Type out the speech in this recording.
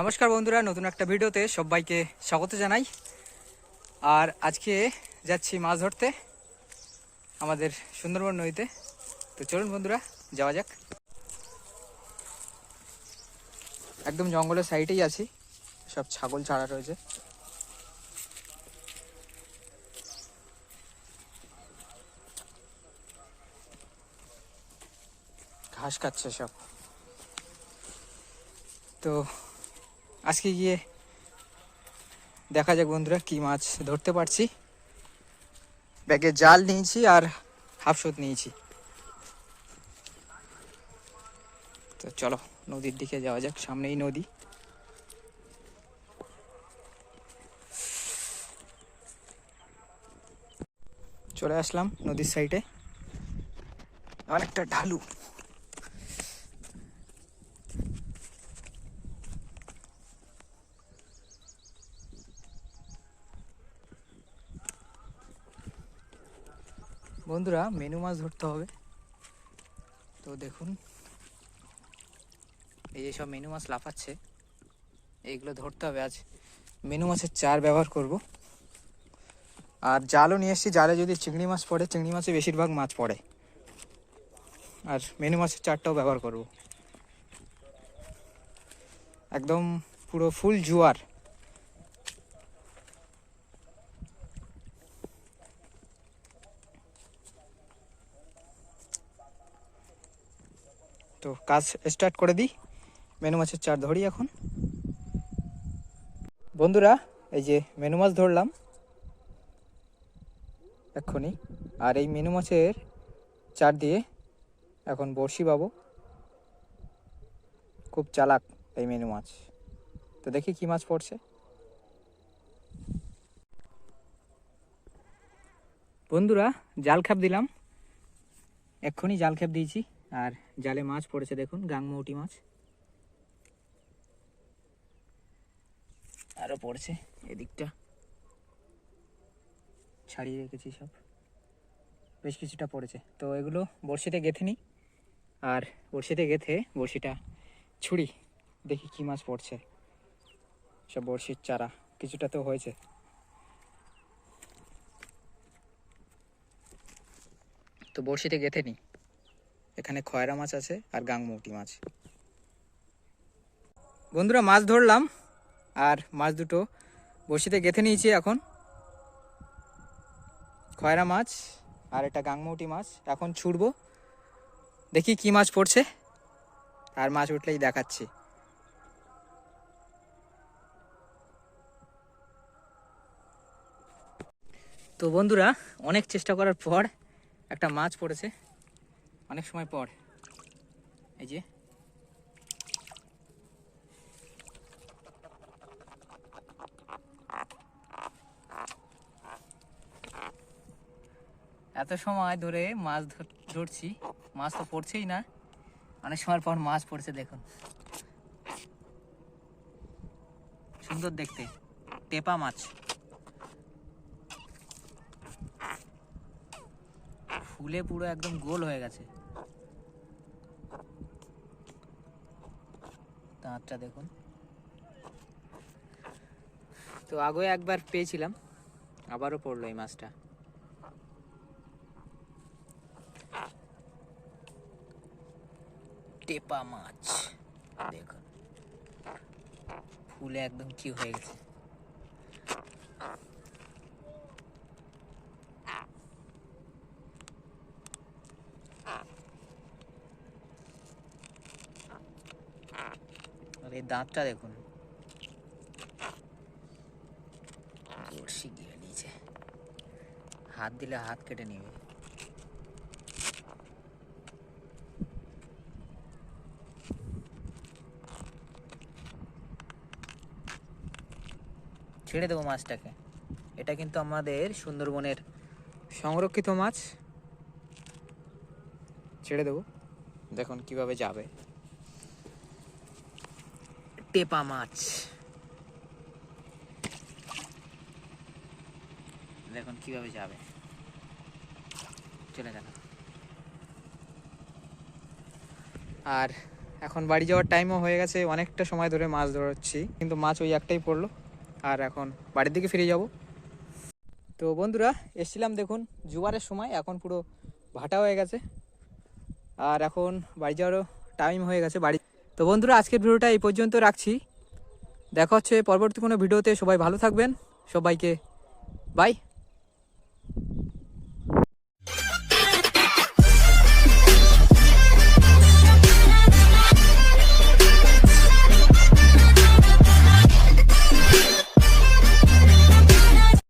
নমস্কার বন্ধুরা, নতুন একটা ভিডিওতে সবাইকে স্বাগত জানাই। আর আজকে যাচ্ছি মাছ ধরতে, আমাদের সুন্দরবন নদীতে। তো চলুন বন্ধুরা, যাওয়া যাক। একদম জঙ্গলের সাইডেই আছি, সব ছাগল ছাড়া রয়েছে। ঘাস খাচ্ছে সব। তো আজকে গিয়ে দেখা যাক বন্ধুরা কি মাছ ধরতে পারছি। ব্যাগে জাল নিয়েছি আর হাফশোত নিয়েছি। তো চলো, নদীর দিকে যাওয়া যাক, সামনেই নদী। চলে আসলাম নদীর সাইডে অনেকটা ঢালু। বন্ধুরা, মেনু মাছ ধরতে হবে। তো দেখুন, এই যে সব মেনু মাছ লাফাচ্ছে, এইগুলো ধরতে হবে। আজ মেনু মাছের চার ব্যবহার করব। আর জালও নিয়ে এসেছি। জালে যদি চিংড়ি মাছ পড়ে, চিংড়ি মাছে বেশিরভাগ মাছ পড়ে। আর মেনু মাছের চারটাও ব্যবহার করব। একদম পুরো ফুল জুয়ার। তো কাজ স্টার্ট করে দিই। মেনু মাছের চার ধরি এখন। বন্ধুরা, এই যে মেনু মাছ ধরলাম। এক্ষুনি। আর এই মেনু মাছের চার দিয়ে এখন বড়শি পাবো খুব চালাক এই মেনু মাছ। তো দেখি কি মাছ পড়ছে। বন্ধুরা, জাল খাপ দিলাম। এক্ষুনি জাল খেপ দিয়েছি। আর জালে মাছ পড়েছে দেখুন, গাংমৌটি মাছ। আরও পড়ছে এদিকটা। ছাড়িয়ে রেখেছি সব। বেশ কিছুটা পড়েছে। তো এগুলো বড়শিতে গেথে নিই। আর বড়শিতে গেথে বড়শিটা ছুরি দেখি কি মাছ পড়ছে। সব বড়শির চারা, কিছুটা তো হয়েছে। তো বড়শিতে গেথে নিই। এখানে খয়রা মাছ আছে আর গাংমৌটি মাছ। বন্ধুরা, মাছ ধরলাম আর মাছ দুটো বড়শিতে গেথে নিয়েছি এখন। খয়রা মাছ আর এটা গাংমৌটি মাছ। এখন ছুটবো, দেখি কি মাছ পড়ছে। আর মাছ উঠলেই দেখাচ্ছি। তো বন্ধুরা, অনেক চেষ্টা করার পর একটা মাছ পড়েছে। অনেক সময় পর। এই যে। এত সময় ধরে মাছ ধর- ধরছি। মাছ তো পড়ছেই না। অনেক সময় পর মাছ পড়ছে, দেখুন। সুন্দর দেখতে। টেপা মাছ। ফুলে পুরো একদম গোল হয়ে গেছে। দাঁতটা দেখুন। তো আগে একবার পেয়েছিলাম, আবারও পড়ল এই মাছটা। টেপা মাছ, দেখুন। ফুলে একদম কি হয়ে গেছে। এই দাঁতটা দেখুন। হাত দিলে হাত কেটে নিবে। ছেড়ে দেবো মাছটাকে। এটা কিন্তু আমাদের সুন্দরবনের সংরক্ষিত মাছ। ছেড়ে দেবো। দেখুন কীভাবে যাবে। টেপা মাছ। দেখুন কীভাবে যাবে। চলে গেল আর এখন বাড়ি যাওয়ার টাইমও হয়ে গেছে অনেকটা সময় ধরে মাছ ধরছি কিন্তু মাছ ওই একটাই পড়ল। আর এখন বাড়ির দিকে ফিরে যাব। তো বন্ধুরা এসছিলাম দেখুন জুয়ারের সময় এখন পুরো ভাটা হয়ে গেছে। আর এখন বাড়ি যাওয়ারও টাইম হয়ে গেছে বাড়ি তো বন্ধুরা, আজকের ভিডিওটা এই পর্যন্ত রাখছি। দেখা হচ্ছে পরবর্তী কোনো ভিডিওতে। সবাই ভালো থাকবেন। সবাইকে বাই